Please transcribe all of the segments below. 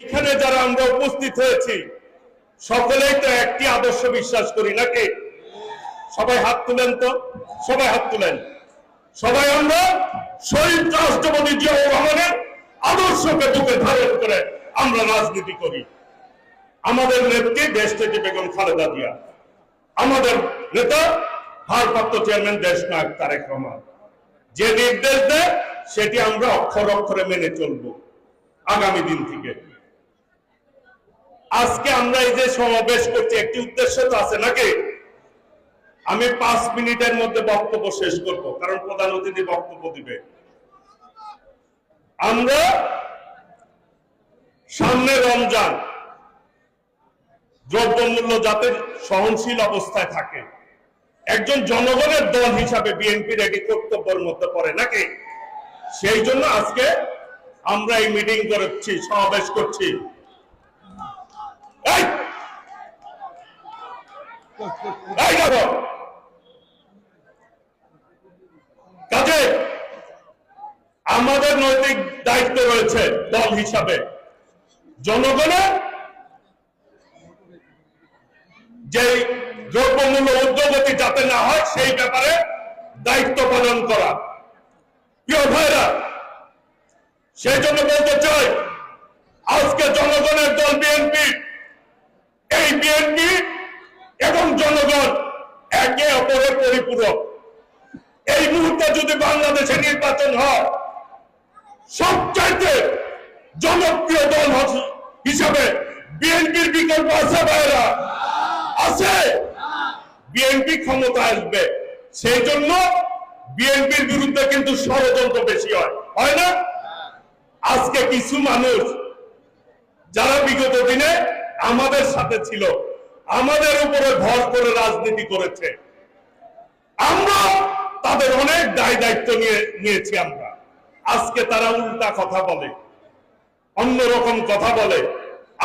এখানে যারা আমরা উপস্থিত হয়েছি, সকলেই তো একটি আদর্শ বিশ্বাস করি, নাকি? সবাই হাত তুলেন তো? সবাই হাত তুলেন। সবাই আমরা শহীদ রাষ্ট্রপতি জিয়াউর আদর্শকে বুকে ধারণ করে আমরা রাজনীতি করি। আমাদের নেত্রী দেশ থেকে বেগম খালেদা জিয়া, আমাদের নেতা ভারপ্রাপ্ত চেয়ারম্যান দেশ নায়ক তারেক রহমান। যে নির্দেশ দেয়, সেটি আমরা অক্ষর অক্ষরে মেনে চলব আগামী দিন থেকে। আজকে আমরা এই যে সমাবেশ করছি, একটি উদ্দেশ্য তো আছে নাকি? আমি পাঁচ মিনিটের মধ্যে বক্তব্য শেষ করব, কারণ প্রধান অতিথি বক্তব্য দিবে। আমরা সামনে রমজান, দ্রব্যমূল্য যাতে সহনশীল অবস্থায় থাকে। একজন জনগণের দল হিসাবে বিএনপির এটি কর্তব্যের মধ্যে পড়ে নাকি? সেই জন্য আজকে আমরা এই মিটিং করছি, সমাবেশ করছি এই! এই দেখো। কাজে, আমাদের নৈতিক দায়িত্ব রয়েছে দল হিসাবে। জনগণের যে দ্রব্যমূল্য উদ্যোগতি যাতে না হয়, সেই ব্যাপারে দায়িত্ব পালন করা। প্রিয় ভাইরা, সেই জন্য বলতে চাই, আজকে জনগণের দল বিএনপি, এই জনগণ একে অপরের পরিপূরক। এই মুহূর্তে যদি বাংলাদেশে নির্বাচন হয়, সবচাইতে জনপ্রিয় দল হস- হিসাবে বিএনপির বিকল্প আছে ভাইরা আছে। বিএনপি ক্ষমতা আসবে। সেই জন্য বিএনপির বিরুদ্ধে কিন্তু ষড়যন্ত্র বেশি হয়। হয় না? আজকে কিছু মানুষ যারা বিগত দিনে আমাদের সাথে ছিল আমাদের উপরে ভর করে রাজনীতি করেছে। আমরা তাদের অনেক দায় দায়িত্ব নিয়ে নিয়েছি আমরা। আজকে তারা উল্টা কথা বলে অন্যরকম কথা বলে।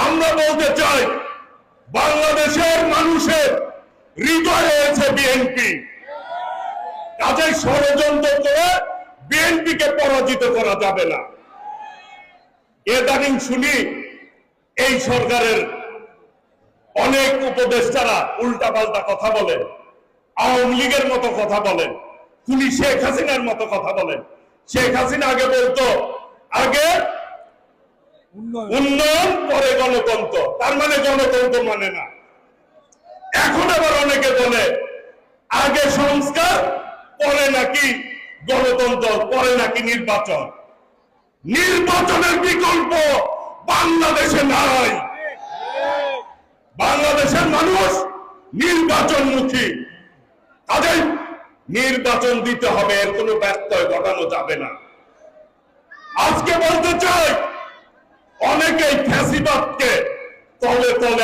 আমরা বলতে চাই, বাংলাদেশের মানুষের হৃদয় রয়েছে বিএনপি। কাজেই ষড়যন্ত্র করে বিএনপিকে পরাজিত করা যাবে না। এদানিং শুনি এই সরকারের অনেক উপদেষ্টারা উল্টা পাল্টা কথা বলেন আওয়ামী লীগের মতো কথা বলেন খুনি শেখ হাসিনার মতো কথা বলেন। শেখ হাসিনা আগে বলতো আগে উন্নয়ন পরে গণতন্ত্র তার মানে গণতন্ত্র মানে না। এখন আবার অনেকে বলে আগে সংস্কার পরে নাকি গণতন্ত্র পরে নাকি নির্বাচন। নির্বাচনের বিকল্প বাংলাদেশে নাই। বাংলাদেশের মানুষ নির্বাচন নির্বাচনমুখী। তাদের নির্বাচন দিতে হবে, এর কোনো ব্যত্যয় ঘটানো যাবে না। আজকে বলতে চাই, অনেকেই ফ্যাসিবাদকে তলে তলে